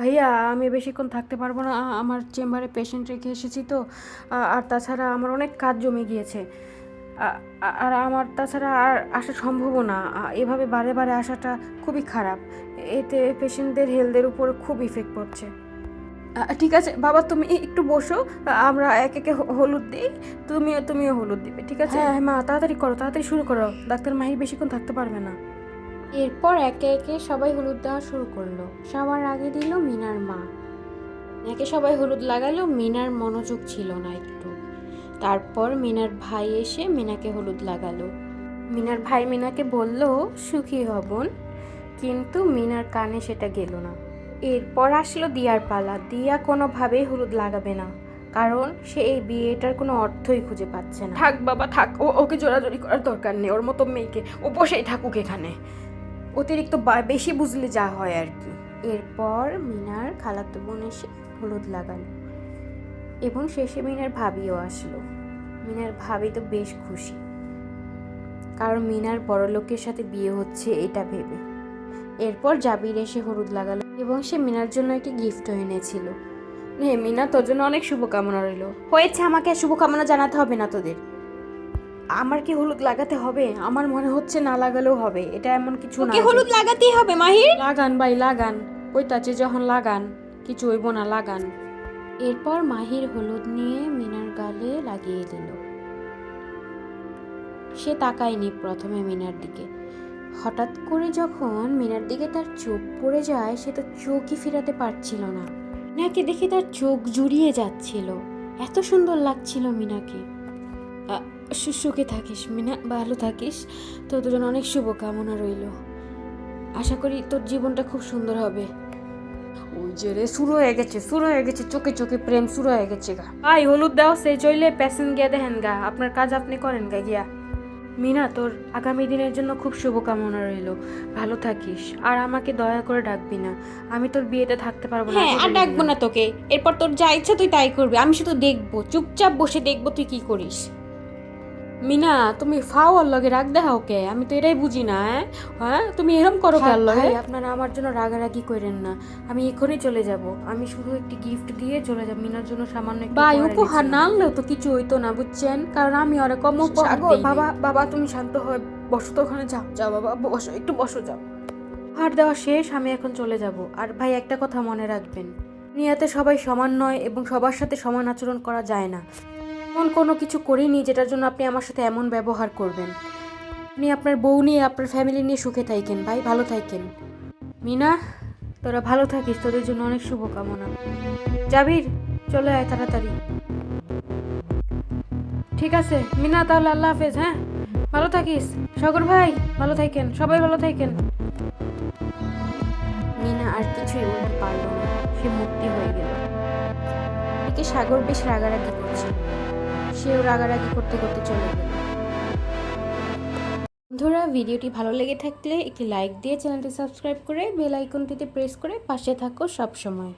ভাইয়া, আমি বেশিক্ষণ থাকতে পারব না। আমার চেম্বারে পেশেন্ট রেখে এসেছি তো। আর তাছাড়া আমার অনেক কাজ জমে গিয়েছে। আর আমার তাছাড়া আর আসা সম্ভবও না। এভাবে বারে বারে আসাটা খুবই খারাপ। এতে পেশেন্টদের হেলথের উপর খুব ইফেক্ট পড়ছে। ঠিক আছে, বাবা তুমি একটু বসো। আমরা এক একে হলুদ দিই। তুমিও তুমিও হলুদ দিবে, ঠিক আছে? হ্যাঁ মা, তাড়াতাড়ি করো, তাড়াতাড়ি শুরু করো। ডাক্তার মাহির বেশিক্ষণ থাকতে পারবে না। এরপর একে একে সবাই হলুদ দেওয়া শুরু করল। সবার আগে দিল মিনার মা। একে সবাই হলুদ লাগালো, মিনার মনোযোগ ছিল না একটু। তারপর মিনার ভাই এসে মিনাকে হলুদ লাগালো। মিনার ভাই মিনাকে বলল, সুখী হবন কিন্তু মিনার কানে সেটা গেল না। এরপর আসলো দিয়ার পালা। দিয়া কোনোভাবেই হলুদ লাগাবে না। কারণ সে এই বিয়েটার কোনো অর্থই খুঁজে পাচ্ছে না। থাক বাবা, থাক। ও, ওকে জোরাজোরি করার দরকার নেই। ওর মতো মেয়েকে। ও বসেই থাকুক এখানে। অতিরিক্ত বেশি বুঝলে যা হয় আর কি। এরপর মিনার খালাতো বোন এসে হলুদ লাগালো এবং শেষে মিনার ভাবিও আসলো। মিনার ভাবি তো বেশ খুশি। কারণ মিনার বড় লোকের সাথে বিয়ে হচ্ছে এটা ভেবে। এরপর জাবির এসে হলুদ লাগালো এবং সে মিনার জন্য একটি গিফটও এনেছিল। নে মিনা, তোর জন্য অনেক শুভকামনা রইল। হয়েছে আমাকে শুভকামনা জানাতে হবে না তোদের। আমার কি হলুদ লাগাতে হবে? আমার মনে হচ্ছে না লাগালেও হবে। এটা এমন কিছু না ওকে হলুদ লাগাতেই হবে মাহির। লাগান ভাই লাগান। কইতাছে যখন লাগান কিছু হইব না লাগান। এরপর মাহির হলুদ নিয়ে মিনার গালে লাগিয়ে দিল। সে তাকায়নি প্রথমে মিনার দিকে। হঠাৎ করে যখন মিনার দিকে তার চোখ পড়ে যায় সে তো চোখই ফিরাতে পারছিল না। মিনাকে দেখে তার চোখ জুড়িয়ে যাচ্ছিল। এত সুন্দর লাগছিল মিনাকে। সুখে থাকিস মিনা ভালো থাকিস। তোর দুজন অনেক শুভকামনা রইল। আশা করি তোর জীবনটা খুব সুন্দর হবে। ওই যে রে শুরু হয়ে গেছে শুরু হয়ে গেছে চোখে চোখে প্রেম শুরু হয়ে গেছে গা। ভাই হলুদ দাও সে চইলে পেশেন্ট গিয়া দেখেন গা আপনার কাজ আপনি করেন গা গিয়া। মিনা তোর আগামী দিনের জন্য খুব শুভকামনা রইল। ভালো থাকিস আর আমাকে দয়া করে ডাকবি না। আমি তোর বিয়েতে থাকতে পারব না হ্যাঁ আর ডাকবো না তোকে। এরপর তোর যা ইচ্ছা তুই তাই করবি আমি শুধু দেখব চুপচাপ বসে দেখব তুই কি করিস। মিনা তুমি ফাও আর লগে রাগ দেখাও কে? আমি তো এটাই বুঝি না হ্যাঁ? হ্যাঁ? তুমি এরম করো কে আর লগে? আপনারা আমার জন্য রাগারাগি করেন না। আমি এখনই চলে যাব। আমি শুধু একটি গিফট দিয়ে চলে যাব। মিনার জন্য সামান্য একটু ভাই উপহার না আনলেও তো কিছু হইতো না বুঝছেন? কারণ আমি অনেক কম উপহার বাবা বাবা তুমি শান্ত হয়ে বসো তো ওখানে। যাও যাও বাবা বসো একটু বসো যাও। উপহার দেওয়া শেষ আমি এখন চলে যাব। আর ভাই একটা কথা মনে রাখবেন। দুনিয়াতে সবাই সমান নয় এবং সবার সাথে সমান আচরণ করা যায় না। এমন কোনো কিছু করিনি যেটার জন্য আপনি আমার সাথে এমন ব্যবহার করবেন। আপনি আপনার বউ নিয়ে, আপনার ফ্যামিলি নিয়ে সুখে থাকেন, ভাই। ভালো থাকেন। মিনা, তোরা ভালো থাকিস। তোদের জন্য অনেক শুভকামনা। জাবির, চলে আয় তাড়াতাড়ি। ঠিক আছে। মিনা, তাহলে আল্লাহ হাফেজ হ্যাঁ? ভালো থাকিস। সাগর ভাই, ভালো থাকেন। সবাই ভালো থাকেন। মিনা আর কিছুই বলতে পারল না। সে মুক্তি হয়ে গেল। একে সাগর বেশ রাগারাগি করছে। সেও রাগারাগি করতে করতে চলে গেল। বন্ধুরা, ভিডিওটি ভালো লেগে থাকলে একটি লাইক দিয়ে চ্যানেলটি সাবস্ক্রাইব করে বেল আইকনটিতে প্রেস করে পাশে থাকো সব সময়